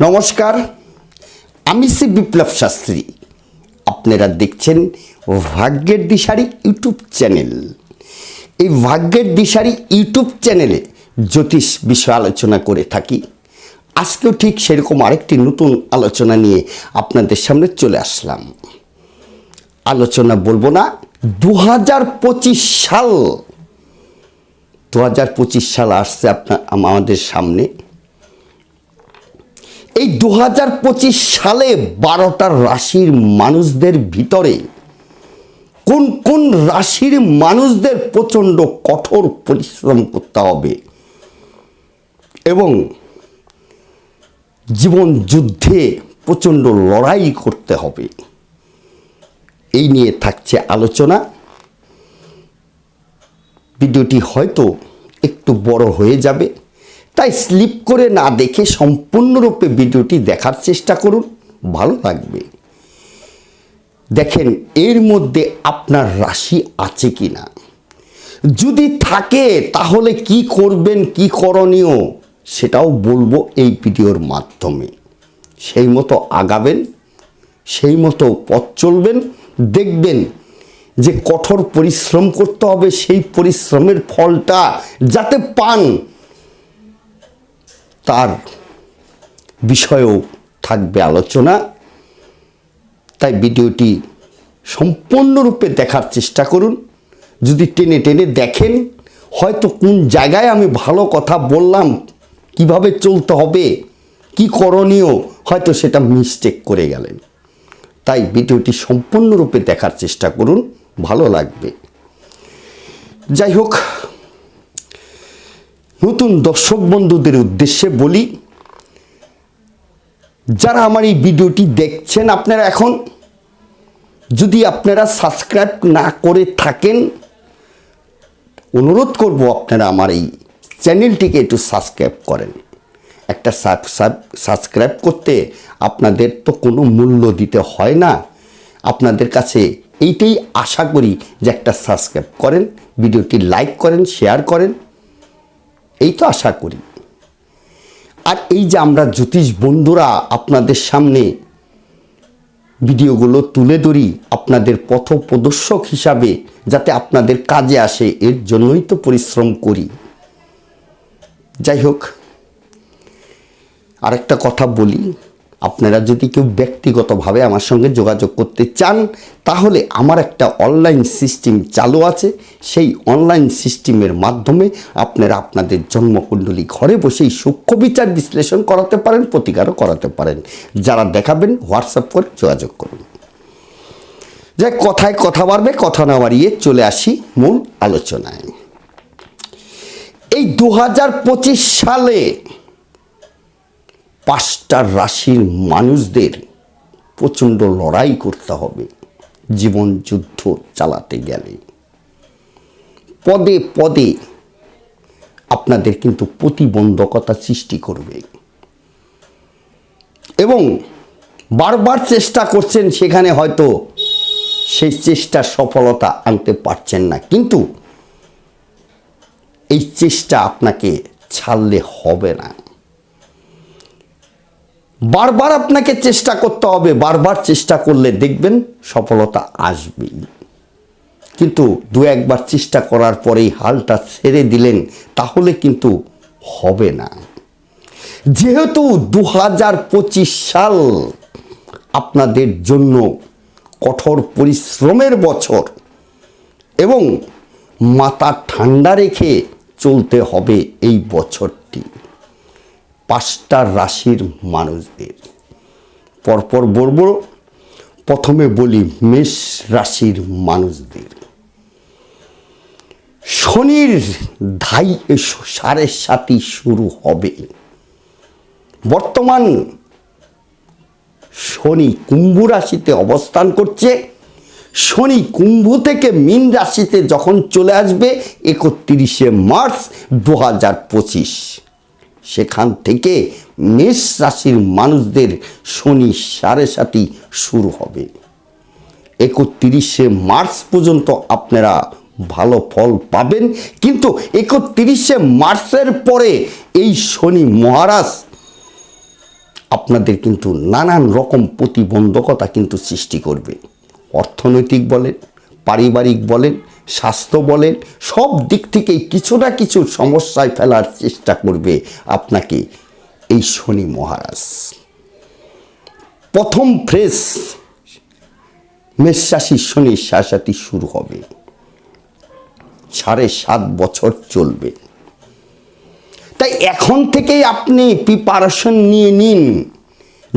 নমস্কার, আমি শ্রী বিপ্লব শাস্ত্রী। আপনারা দেখছেন ভাগ্যের দিশারি ইউটিউব চ্যানেল। এই ভাগ্যের দিশারি ইউটিউব চ্যানেলে জ্যোতিষ বিষয় আলোচনা করে থাকি। আজকেও ঠিক সেরকম আরেকটি নতুন আলোচনা নিয়ে আপনাদের সামনে চলে আসলাম। আলোচনা বলব না দু হাজার পঁচিশ সাল। দু হাজার পঁচিশ সাল আসছে আপনার, আমাদের সামনে। এই দু হাজার পঁচিশ সালে বারোটা রাশির মানুষদের ভিতরে কোন কোন রাশির মানুষদের প্রচণ্ড কঠোর পরিশ্রম করতে হবে? এবং জীবন যুদ্ধে প্রচণ্ড লড়াই করতে হবে। এই নিয়ে থাকছে আলোচনা। ভিডিওটি হয়তো একটু বড় হয়ে যাবে। তাই স্লিপ করে না দেখে সম্পূর্ণরূপে ভিডিওটি দেখার চেষ্টা করুন। ভালো লাগবে। দেখেন, এর মধ্যে আপনার রাশি আছে কি না যদি থাকে, তাহলে কি করবেন, কি করণীয়, সেটাও বলব এই ভিডিওর মাধ্যমে। সেই মতো আগাবেন, সেই মতো পথ চলবেন, দেখবেন যে কঠোর পরিশ্রম করতে হবে, সেই পরিশ্রমের ফলটা যাতে পান তার বিষয়েও থাকবে আলোচনা। তাই ভিডিওটি সম্পূর্ণরূপে দেখার চেষ্টা করুন। যদি টেনে টেনে দেখেন, হয়তো কোন জায়গায় আমি ভালো কথা বললাম, কীভাবে চলতে হবে, কি করণীয়, হয়তো সেটা মিস্টেক করে গেলেন। তাই ভিডিওটি সম্পূর্ণরূপে দেখার চেষ্টা করুন, ভালো লাগবে। যাই হোক নতুন দর্শক বন্ধুদের উদ্দেশ্যে বলি, যারা আমার এই ভিডিওটি দেখছেন আপনারা এখন, যদি আপনারা সাবস্ক্রাইব না করে থাকেন, অনুরোধ করব আপনারা আমার এই চ্যানেলটিকে একটু সাবস্ক্রাইব করেন। একটা সাবস্ক্রাইব করতে আপনাদের তো কোনো মূল্য দিতে হয় না। আপনাদের কাছে এইটাই আশা করি যে একটা সাবস্ক্রাইব করেন, ভিডিওটি লাইক করেন শেয়ার করেন। এই তো আশা করি। আর এই যে আমরা জ্যোতিষ বন্ধুরা আপনাদের সামনে ভিডিওগুলো তুলে ধরি আপনাদের পথ প্রদর্শক হিসাবে যাতে আপনাদের কাজে আসে, এর জন্যই তো পরিশ্রম করি। যাই হোক, আরেকটা কথা বলি। আপনারা যদি কেউ ব্যক্তিগতভাবে আমার সঙ্গে যোগাযোগ করতে চান, তাহলে আমার একটা অনলাইন সিস্টেম চালু আছে। সেই অনলাইন সিস্টেমের মাধ্যমে আপনারা আপনাদের জন্মকুণ্ডলী ঘরে বসেই সূক্ষ্ম বিচার বিশ্লেষণ করাতে পারেন, প্রতিকারও করাতে পারেন। যারা দেখাবেন হোয়াটসঅ্যাপ করে যোগাযোগ করুন। যাই কথায় কথা বাড়বে, কথা না বাড়িয়ে চলে আসি মূল আলোচনায়। এই দু হাজার পঁচিশ সালে পাঁচটা রাশির মানুষদের প্রচণ্ড লড়াই করতে হবে। জীবন যুদ্ধ চালাতে গেলে। পদে পদে আপনাদের কিন্তু প্রতিবন্ধকতা সৃষ্টি করবে। এবং বারবার চেষ্টা করছেন সেখানে হয়তো সেই চেষ্টার সফলতা আনতে পারছেন না। কিন্তু এই চেষ্টা আপনাকে ছাড়লে হবে না। বারবার আপনাকে চেষ্টা করতে হবে, বারবার চেষ্টা করলে দেখবেন সফলতা আসবেই। কিন্তু দু একবার চেষ্টা করার পরেই হালটা ছেড়ে দিলেন, তাহলে কিন্তু হবে না। যেহেতু দু হাজার পঁচিশ সাল আপনাদের জন্য কঠোর পরিশ্রমের বছর এবং মাথা ঠান্ডা রেখে চলতে হবে এই বছরটি। পাঁচটা রাশির মানুষদের। পরপর বলব, প্রথমে বলি মেষ রাশির মানুষদের। শনির ধাই সাড়ে সাতই শুরু হবে। বর্তমান শনি কুম্ভ রাশিতে অবস্থান করছে। শনি কুম্ভ থেকে মীন রাশিতে যখন চলে আসবে, একত্রিশে মার্চ দু হাজার পঁচিশ। সেখান থেকে মেষ রাশির মানুষদের শনি সাড়ে সাতই শুরু হবে। একত্রিশে মার্চ পর্যন্ত আপনারা ভালো ফল পাবেন। কিন্তু একত্রিশে মার্চের পরে এই শনি মহারাজ আপনাদের কিন্তু নানান রকম প্রতিবন্ধকতা কিন্তু সৃষ্টি করবে। অর্থনৈতিক বলেন, পারিবারিক বলেন স্বাস্থ্য বলেন, সব দিক থেকেই কিছু না কিছু সমস্যায় ফেলার চেষ্টা করবে আপনাকে এই শনি মহারাজ। প্রথম ফ্রেশ মেষরাশির শনি শাসাতি শুরু হবে। সাড়ে সাত বছর চলবে। তাই এখন থেকেই আপনি প্রিপারেশন নিয়ে নিন।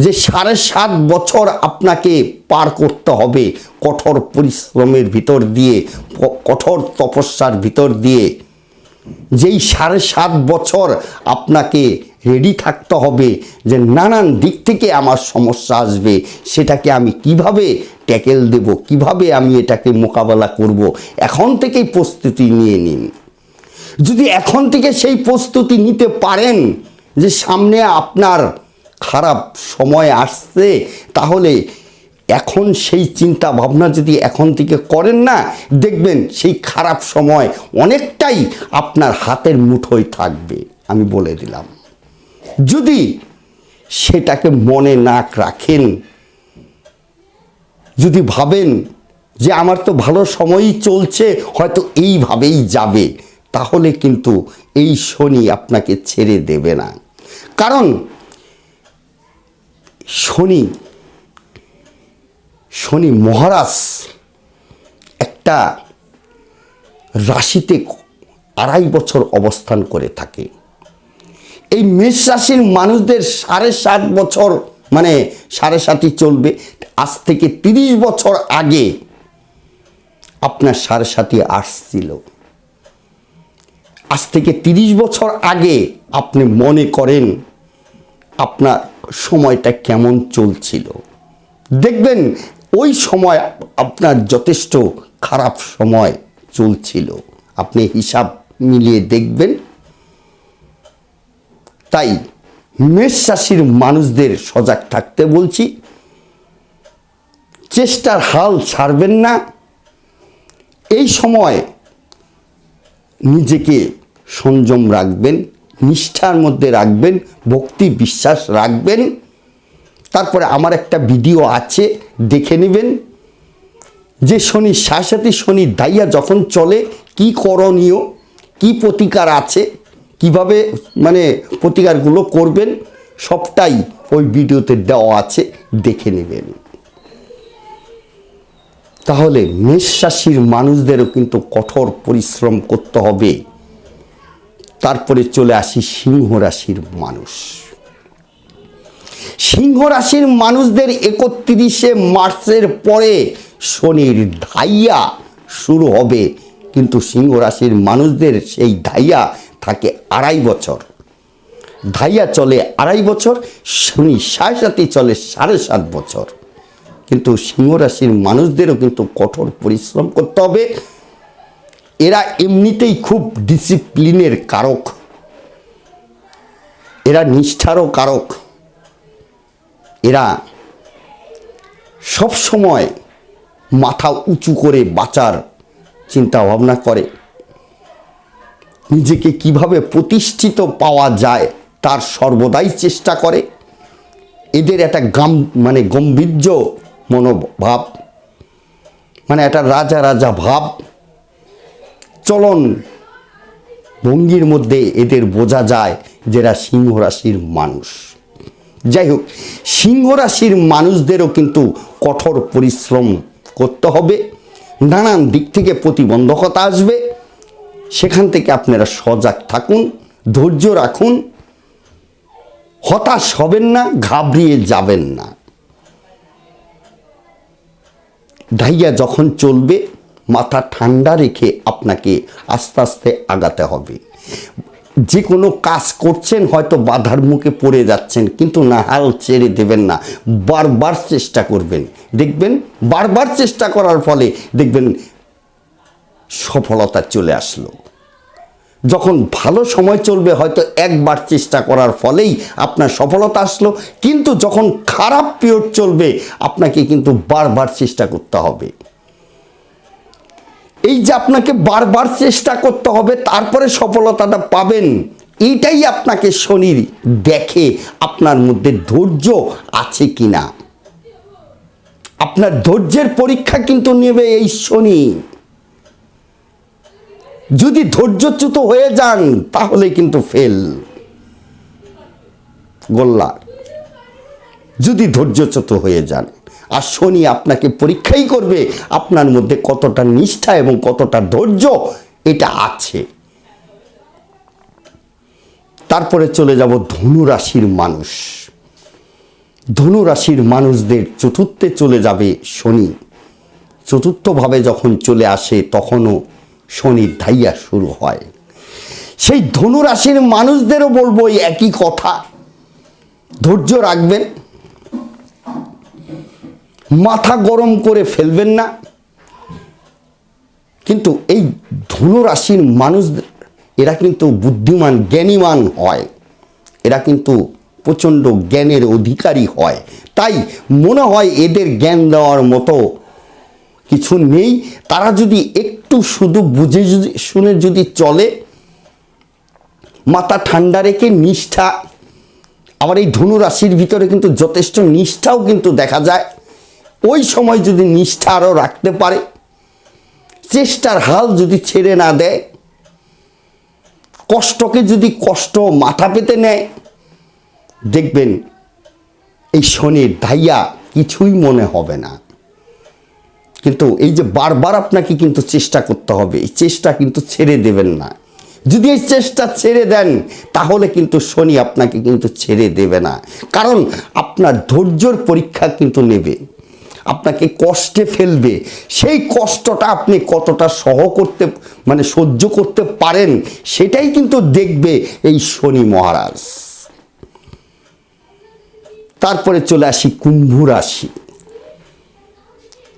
যে সাড়ে সাত বছর আপনাকে পার করতে হবে কঠোর পরিশ্রমের ভিতর দিয়ে কঠোর তপস্যার ভিতর দিয়ে। যেই সাড়ে সাত বছর আপনাকে রেডি থাকতে হবে যে নানান দিক থেকে আমার সমস্যা আসবে, সেটাকে আমি কীভাবে ট্যাকেল দেব, কীভাবে আমি এটাকে মোকাবেলা করব, এখন থেকেই প্রস্তুতি নিয়ে নিন। যদি এখন থেকে সেই প্রস্তুতি নিতে পারেন যে সামনে আপনার খারাপ সময় আসছে, তাহলে এখন সেই চিন্তা ভাবনা যদি এখন থেকে করেন না, দেখবেন সেই খারাপ সময় অনেকটাই আপনার হাতের মুঠোয় থাকবে, আমি বলে দিলাম। যদি সেটাকে মনে না রাখেন, যদি ভাবেন যে আমার তো ভালো সময়ই চলছে, হয়তো এইভাবেই যাবে, তাহলে কিন্তু এই শনি আপনাকে ছেড়ে দেবে না। কারণ শনি শনি মহারাজ একটা রাশিতে আড়াই বছর অবস্থান করে থাকে। এই মেষ রাশির মানুষদের সাড়ে সাত বছর মানে সাড়ে সাতই চলবে, আজ থেকে তিরিশ বছর আগে আপনার সাড়ে সাতই আসছিল। আজ থেকে তিরিশ বছর আগে আপনি মনে করেন, আপনার সময়টা কেমন চলছিল? দেখবেন, ওই সময় আপনার যথেষ্ট খারাপ সময় চলছিল। আপনি হিসাব মিলিয়ে দেখবেন। তাই মেষ রাশির মানুষদের সজাগ থাকতে বলছি। চেষ্টার হাল ছাড়বেন না। এই সময় নিজেকে সংযম রাখবেন। নিষ্ঠার মধ্যে রাখবেন, ভক্তি, বিশ্বাস রাখবেন। তারপরে আমার একটা ভিডিও আছে, দেখে নেবেন। যে শনি সাথে শনি দাইয়া যখন চলে, কি করণীয়, কি প্রতিকার আছে, কীভাবে মানে প্রতিকারগুলো করবেন, সবটাই ওই ভিডিওতে দেওয়া আছে, দেখে নেবেন। তাহলে মেষ রাশির মানুষদেরও কিন্তু কঠোর পরিশ্রম করতে হবে। তারপরে চলে আসি সিংহ রাশির মানুষ। সিংহ রাশির মানুষদের একত্রিশে মার্চের পরে শনির ধাইয়া শুরু হবে। কিন্তু সিংহ রাশির মানুষদের সেই ধাইয়া থাকে আড়াই বছর। ধাইয়া চলে আড়াই বছর, শনি সাড়ে সাথে চলে সাড়ে সাত বছর। কিন্তু সিংহ রাশির মানুষদেরও কিন্তু কঠোর পরিশ্রম করতে হবে। এরা এমনিতেই খুব ডিসিপ্লিনের কারক। এরা নিষ্ঠারও কারক। এরা সব সময় মাথা উঁচু করে বাঁচার চিন্তা ভাবনা করে। নিজেকে কীভাবে প্রতিষ্ঠিত পাওয়া যায় তার সর্বদাই চেষ্টা করে। এদের একটা গাম মানে গম্ভীর্য মনোভাব মানে একটা রাজা রাজা ভাব। চলন। ভঙ্গির মধ্যে এদের বোঝা যায় যেরা সিংহ রাশির মানুষ। যাই হোক, সিংহ রাশির মানুষদেরও কিন্তু কঠোর পরিশ্রম করতে হবে। নানান দিক থেকে প্রতিবন্ধকতা আসবে। সেখান থেকে আপনারা সজাগ থাকুন, ধৈর্য রাখুন। হতাশ হবেন না, ঘাবড়িয়ে যাবেন না। ঢাইয়া যখন চলবে মাথা ঠান্ডা রেখে আপনাকে আস্তে আস্তে আগাতে হবে। যে কোনো কাজ করছেন, হয়তো বাধার মুখে পড়ে যাচ্ছেন, কিন্তু না, হাল ছেড়ে দেবেন না। বারবার চেষ্টা করবেন। দেখবেন, বারবার চেষ্টা করার ফলে দেখবেন সফলতা চলে আসলো। যখন ভালো সময় চলবে, হয়তো একবার চেষ্টা করার ফলেই আপনার সফলতা আসলো, কিন্তু যখন খারাপ পিরিয়ড চলবে, আপনাকে কিন্তু বারবার চেষ্টা করতে হবে। এই যে আপনাকে বারবার চেষ্টা করতে হবে, তারপরে সফলতাটা পাবেন। এইটাই আপনাকে শনির দেখে আপনার মধ্যে ধৈর্য আছে কি না আপনার ধৈর্যের পরীক্ষা কিন্তু নেবে এই শনি। যদি ধৈর্যচ্যুত হয়ে যান, তাহলে কিন্তু ফেল। গোল্লা। যদি ধৈর্যচ্যুত হয়ে যান। আর শনি আপনাকে পরীক্ষাই করবে আপনার মধ্যে কতটা নিষ্ঠা এবং কতটা ধৈর্য, এটা আছে। তারপরে চলে যাব ধনু রাশির মানুষ। ধনু রাশির মানুষদের চতুর্থে চলে যাবে শনি। চতুর্থভাবে যখন চলে আসে, তখনও শনির ধাইয়া শুরু হয়। সেই ধনু রাশির মানুষদেরও বলব একই কথা। ধৈর্য রাখবেন মাথা গরম করে ফেলবেন না। কিন্তু এই ধনু রাশির মানুষ, এরা কিন্তু বুদ্ধিমান, জ্ঞানীমান হয়। এরা কিন্তু প্রচণ্ড জ্ঞানের অধিকারী হয়। তাই মনে হয় এদের জ্ঞান দেওয়ার মতো কিছু নেই। তারা যদি একটু শুধু বুঝে যদি, শুনে যদি চলে, মাথা ঠান্ডা রেখে নিষ্ঠা, আবার এই ধনু রাশির ভিতরে কিন্তু যথেষ্ট নিষ্ঠাও কিন্তু দেখা যায়। ওই সময় যদি নিষ্ঠা আরও রাখতে পারে, চেষ্টার হাল যদি ছেড়ে না দেয়, কষ্টকে যদি কষ্ট মাথা পেতে নেয়, দেখবেন এই শনির ধাইয়া কিছুই মনে হবে না। কিন্তু এই যে বারবার আপনাকে কিন্তু চেষ্টা করতে হবে, এই চেষ্টা কিন্তু ছেড়ে দেবেন না। যদি এই চেষ্টা ছেড়ে দেন, তাহলে কিন্তু শনি আপনাকে কিন্তু ছেড়ে দেবে না। কারণ আপনার ধৈর্যর পরীক্ষা কিন্তু নেবে। আপনাকে কষ্টে ফেলবে। সেই কষ্টটা আপনি কতটা সহ করতে মানে সহ্য করতে পারেন, সেটাই কিন্তু দেখবে এই শনি মহারাজ। তারপরে চলে আসি কুম্ভ রাশি।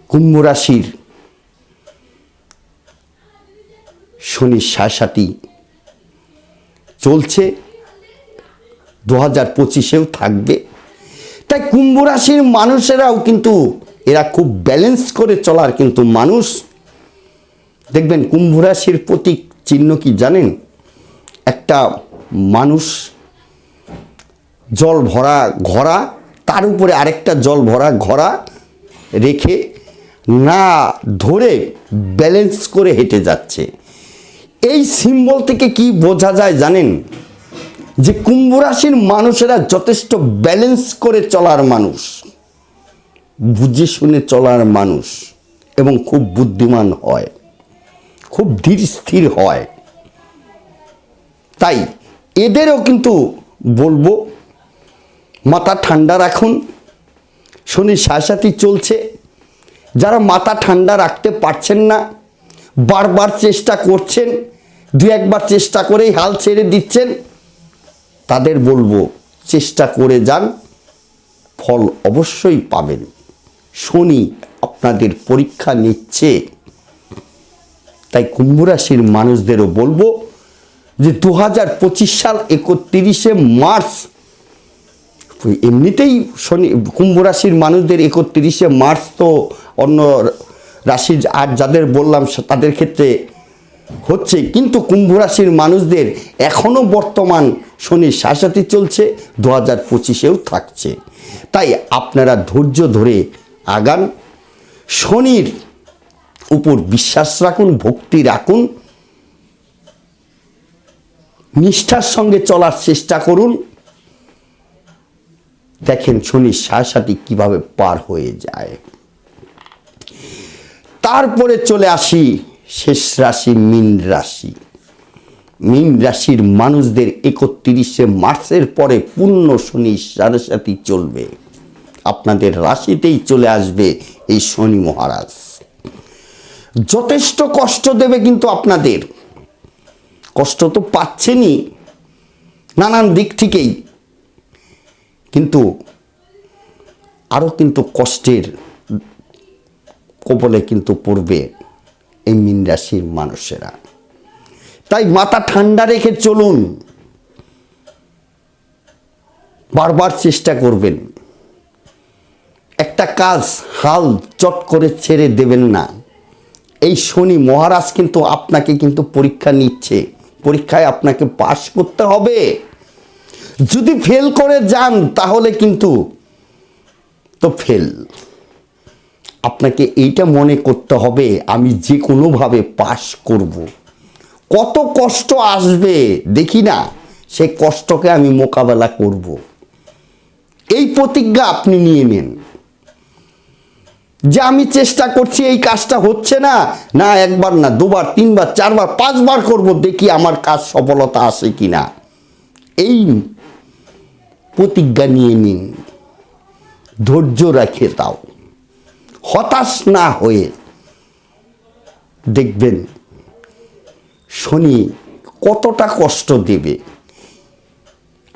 কুম্ভ রাশির শনি সাসাটি চলছে, দু হাজার পঁচিশেও থাকবে। তাই কুম্ভ রাশির মানুষেরাও কিন্তু এরা খুব ব্যালেন্স করে চলার কিন্তু মানুষ, দেখবেন কুম্ভ রাশির প্রতীক চিহ্ন কি জানেন? একটা মানুষ জল ভরা ঘোড়া, তার উপরে আরেকটা জল ভরা ঘোড়া রেখে না ধরে ব্যালেন্স করে হেঁটে যাচ্ছে। এই সিম্বল থেকে কি বোঝা যায় জানেন? যে কুম্ভ রাশির মানুষেরা যথেষ্ট ব্যালেন্স করে চলার মানুষ। বুঝে শুনে চলার মানুষ এবং খুব বুদ্ধিমান হয়, খুব ধীর স্থির হয়। তাই এদেরও কিন্তু বলব, মাথা ঠান্ডা রাখুন, শনি সাথে চলছে। যারা মাথা ঠান্ডা রাখতে পারছেন না, বারবার চেষ্টা করছেন, দু একবার চেষ্টা করেই হাল ছেড়ে দিচ্ছেন, তাদের বলব, চেষ্টা করে যান, ফল অবশ্যই পাবেন। শনি আপনাদের পরীক্ষা নিচ্ছে। তাই কুম্ভ রাশির মানুষদেরও বলব যে দু হাজার পঁচিশ সাল একত্রিশে মার্চ, এমনিতেই শনি কুম্ভ রাশির মানুষদের একত্রিশে মার্চ তো অন্য রাশি আর যাদের বললাম তাদের ক্ষেত্রে হচ্ছে, কিন্তু কুম্ভ রাশির মানুষদের এখনও বর্তমান শনির শাসাতি চলছে দু হাজার পঁচিশেও থাকছে। তাই আপনারা ধৈর্য ধরে আগান, শনির উপর বিশ্বাস রাখুন, ভক্তি রাখুন, নিষ্ঠার সঙ্গে চলার চেষ্টা করুন। দেখেন শনির সাসাটি কীভাবে পার হয়ে যায়। তারপরে চলে আসি শেষ রাশি, মীন রাশি। মীন রাশির মানুষদের একত্রিশে মার্চের পরে পূর্ণ শনি সারাসাতি চলবে। আপনাদের রাশিতেই চলে আসবে এই শনি মহারাজ। যথেষ্ট কষ্ট দেবে কিন্তু আপনাদের। কষ্ট তো পাচ্ছেনই, নানান দিক থেকেই। কিন্তু আরও কিন্তু কষ্টের কবলে কিন্তু পড়বে এই মীন রাশির মানুষেরা। তাই মাথা ঠান্ডা রেখে চলুন। বারবার চেষ্টা করবেন। একটা কাজ হাল চট করে ছেড়ে দেবেন না। এই শনি মহারাজ কিন্তু আপনাকে কিন্তু পরীক্ষা নিচ্ছে। পরীক্ষায় আপনাকে পাশ করতে হবে। যদি ফেল করে যান, তাহলে কিন্তু তো ফেল আপনাকে এইটা মনে করতে হবে, আমি যে কোনোভাবে পাশ করব। কত কষ্ট আসবে, দেখি না। সেই কষ্টকে আমি মোকাবেলা করব। এই প্রতিজ্ঞা আপনি নিয়ে নেন। যে আমি চেষ্টা করছি, এই কাজটা হচ্ছে না। না, একবার না, দুবার, তিনবার, চারবার, পাঁচবার করব, দেখি আমার কাজ সফলতা আসে কি না এই প্রতিজ্ঞা নিয়ে নিন। ধৈর্য রাখে দাও। হতাশ না হয়ে দেখবেন, শনি কতটা কষ্ট দেবে।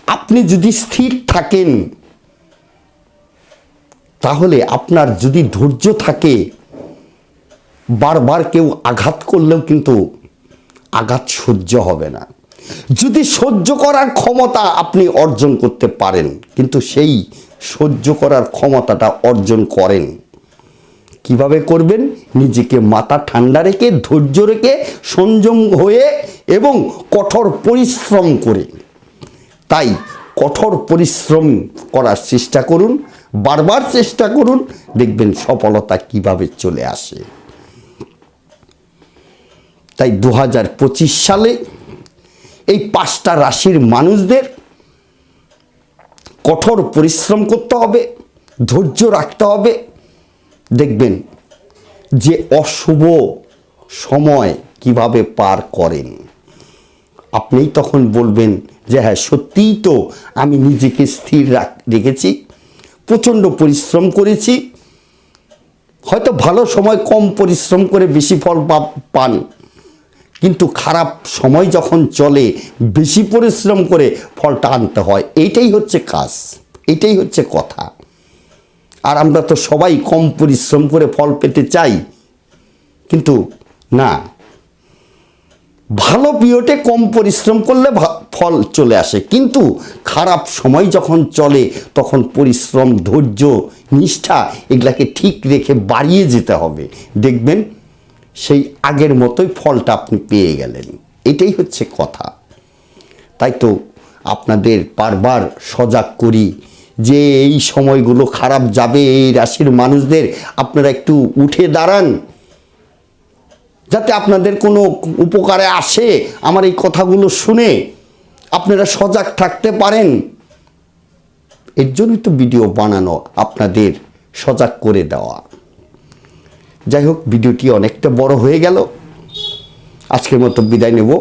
আপনি যদি স্থির থাকেন তাহলে আপনার যদি ধৈর্য থাকে, বারবার কেউ আঘাত করলেও কিন্তু আঘাত সহ্য হবে না। যদি সহ্য করার ক্ষমতা আপনি অর্জন করতে পারেন, কিন্তু সেই সহ্য করার ক্ষমতাটা অর্জন করেন, কীভাবে করবেন? নিজেকে মাথা ঠান্ডা রেখে, ধৈর্য রেখে, সংযম হয়ে এবং কঠোর পরিশ্রম করে। তাই কঠোর পরিশ্রম করার চেষ্টা করুন। বারবার চেষ্টা করুন, দেখবেন সফলতা কীভাবে চলে আসে। তাই দু হাজার পঁচিশ সালে এই পাঁচটা রাশির মানুষদের কঠোর পরিশ্রম করতে হবে, ধৈর্য রাখতে হবে। দেখবেন যে অশুভ সময় কীভাবে পার করেন। আপনিই তখন বলবেন যে হ্যাঁ সত্যিই তো আমি নিজেকে স্থির রাখ, রেখেছি। প্রচণ্ড পরিশ্রম করেছি। হয়তো ভালো সময় কম পরিশ্রম করে বেশি ফল পান। কিন্তু খারাপ সময় যখন চলে, বেশি পরিশ্রম করে ফলটা আনতে হয়। এইটাই হচ্ছে কাজ। এইটাই হচ্ছে কথা। আর আমরা তো সবাই কম পরিশ্রম করে ফল পেতে চাই। কিন্তু না। ভালো পিরিয়ডে কম পরিশ্রম করলে ফল চলে আসে। কিন্তু খারাপ সময় যখন চলে, তখন পরিশ্রম, ধৈর্য, নিষ্ঠা এগুলাকে ঠিক রেখে বাড়িয়ে যেতে হবে। দেখবেন সেই আগের মতোই ফলটা আপনি পেয়ে গেলেন। এটাই হচ্ছে কথা। তাই তো আপনাদের বারবার সজাগ করি যে এই সময়গুলো খারাপ যাবে, এই রাশির মানুষদের আপনারা একটু উঠে দাঁড়ান। যাতে আপনাদের কোনো উপকারে আসে, আমার এই কথাগুলো শুনে আপনারা সজাগ থাকতে পারেন। এর জন্যই তো ভিডিও বানানো, আপনাদের সজাগ করে দেওয়া। যাই হোক, ভিডিওটি অনেকটা বড় হয়ে গেল। আজকের মতো বিদায় নেব।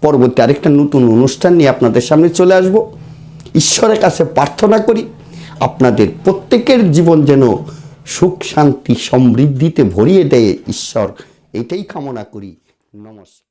পরবর্তী আরেকটা নতুন অনুষ্ঠান নিয়ে আপনাদের সামনে চলে আসব। ঈশ্বরের কাছে প্রার্থনা করি, আপনাদের প্রত্যেকের জীবন যেন সুখ, শান্তি, সমৃদ্ধিতে ভরিয়ে দেয় ঈশ্বর। এটাই কামনা করি। নমস্কার।